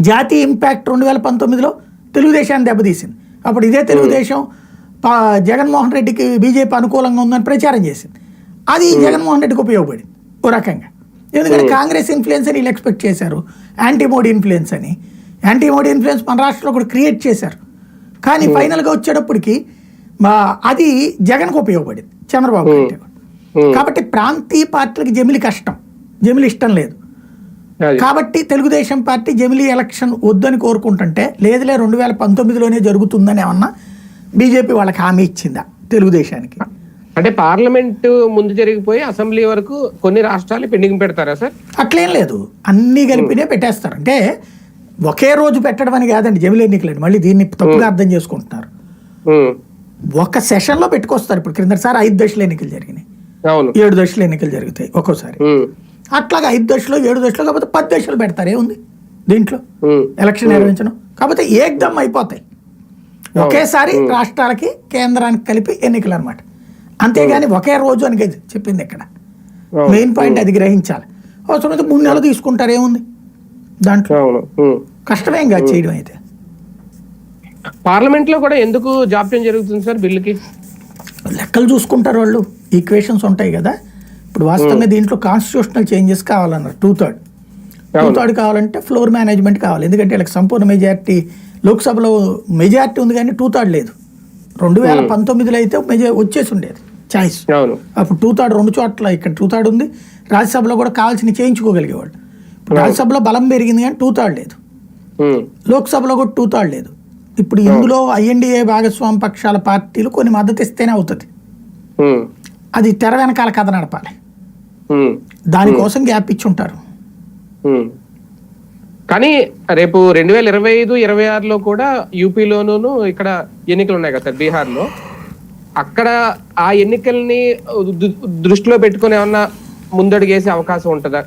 జాతీయ ఇంపాక్ట్ రెండు వేల పంతొమ్మిదిలో తెలుగుదేశాన్ని దెబ్బతీసింది. అప్పుడు ఇదే తెలుగుదేశం పా- జగన్మోహన్ రెడ్డికి బీజేపీ అనుకూలంగా ఉందని ప్రచారం చేసింది. అది జగన్మోహన్ రెడ్డికి ఉపయోగపడింది ఓ రకంగా. ఎందుకంటే కాంగ్రెస్ ఇన్ఫ్లుయెన్స్ అని వీళ్ళు ఎక్స్పెక్ట్ చేశారు. యాంటీ మోడీ ఇన్ఫ్లుయెన్స్ అని. యాంటీ మోడీ ఇన్ఫ్లుయెన్స్ మన రాష్ట్రంలో కూడా క్రియేట్ చేశారు. కానీ ఫైనల్గా వచ్చేటప్పటికి మా అది జగన్కు ఉపయోగపడింది చంద్రబాబు. కాబట్టి ప్రాంతీయ పార్టీలకు జమిలి కష్టం. జమిలి ఇష్టం లేదు. కాబట్టి తెలుగుదేశం పార్టీ జమిలీ ఎలక్షన్ వద్దని కోరుకుంటుంటే లేదులే రెండు వేల పంతొమ్మిదిలోనే జరుగుతుందని ఏమన్నా బీజేపీ వాళ్ళకి హామీ ఇచ్చిందా తెలుగుదేశానికి? అంటే పార్లమెంట్ ముందు జరిగిపోయి అసెంబ్లీ వరకు కొన్ని రాష్ట్రాలు పెండింగ్ పెడతారా సార్? అట్లేం లేదు. అన్నీ కలిపినే పెట్టేస్తారు. అంటే ఒకే రోజు పెట్టడం అని కాదండి జమిలీ ఎన్నికలండి. మళ్ళీ దీన్ని తప్పుగా అర్థం చేసుకుంటున్నారు. ఒక సెషన్లో పెట్టుకొస్తారు. ఇప్పుడు క్రిందసారి ఐదు దశల ఎన్నికలు జరిగినాయి. ఏడు దశల ఎన్నికలు జరుగుతాయి ఒక్కోసారి. అట్లాగా ఐదు దశలో ఏడు దశలో కాకపోతే పది దశలు పెడతారు. ఏముంది? దీంట్లో. ఎలక్షన్ నిర్వహించడం. కాకపోతే ఏకదమ్ అయిపోతాయి. ఒకేసారి రాష్ట్రాలకి కేంద్రానికి కలిపి ఎన్నికలు అనమాట అంతేగాని ఒకే రోజు అని చెప్పింది ఇక్కడ. మెయిన్ పాయింట్ అది గ్రహించాలి. అవసరమైతే మూడు నెలలు తీసుకుంటారు ఏముంది? దాంట్లో. కష్టమేం కాదు చేయడం అయితే. పార్లమెంట్లో కూడా ఎందుకు జాప్యం జరుగుతుంది సార్ బిల్లుకి? లెక్కలు చూసుకుంటారు వాళ్ళు. ఈక్వేషన్స్ ఉంటాయి కదా. ఇప్పుడు వాస్తవంగా దీంట్లో కాన్స్టిట్యూషనల్ చేంజెస్ కావాలన్నారు టూ థర్డ్ టూ. థర్డ్ కావాలంటే ఫ్లోర్ మేనేజ్మెంట్ కావాలి. ఎందుకంటే వీళ్ళకి సంపూర్ణ మెజారిటీ లోక్సభలో మెజారిటీ ఉంది కానీ టూ థర్డ్ లేదు. రెండు వేల పంతొమ్మిదిలో అయితే మెజా వచ్చేసి ఉండేది చాయిస్ అవును. అప్పుడు టూ థర్డ్ రెండు చోట్ల ఇక్కడ టూ థర్డ్ ఉంది. రాజ్యసభలో కూడా కావాల్సిన చేయించుకోగలిగేవాళ్ళు. ఇప్పుడు రాజ్యసభలో బలం పెరిగింది కానీ టూ థర్డ్ లేదు. లోక్సభలో కూడా టూ థర్డ్ లేదు. ఇప్పుడు ఇందులో ఐఎన్డీఏ భాగస్వామి పక్షాల పార్టీలు కొన్ని మద్దతు ఇస్తేనే అవుతుంది. అది తెర వెనకాల కథ నడపాలి. దానికోసం గ్యాప్ ఇచ్చి ఉంటారు. కానీ రేపు రెండు వేల ఇరవై ఐదు ఇరవై ఆరులో కూడా యూపీలోనూ ఇక్కడ ఎన్నికలు ఉన్నాయి కదా సార్ బీహార్లో. అక్కడ ఆ ఎన్నికల్ని దృష్టిలో పెట్టుకుని ఏమన్నా ముందడుగేసే అవకాశం ఉంటుందా?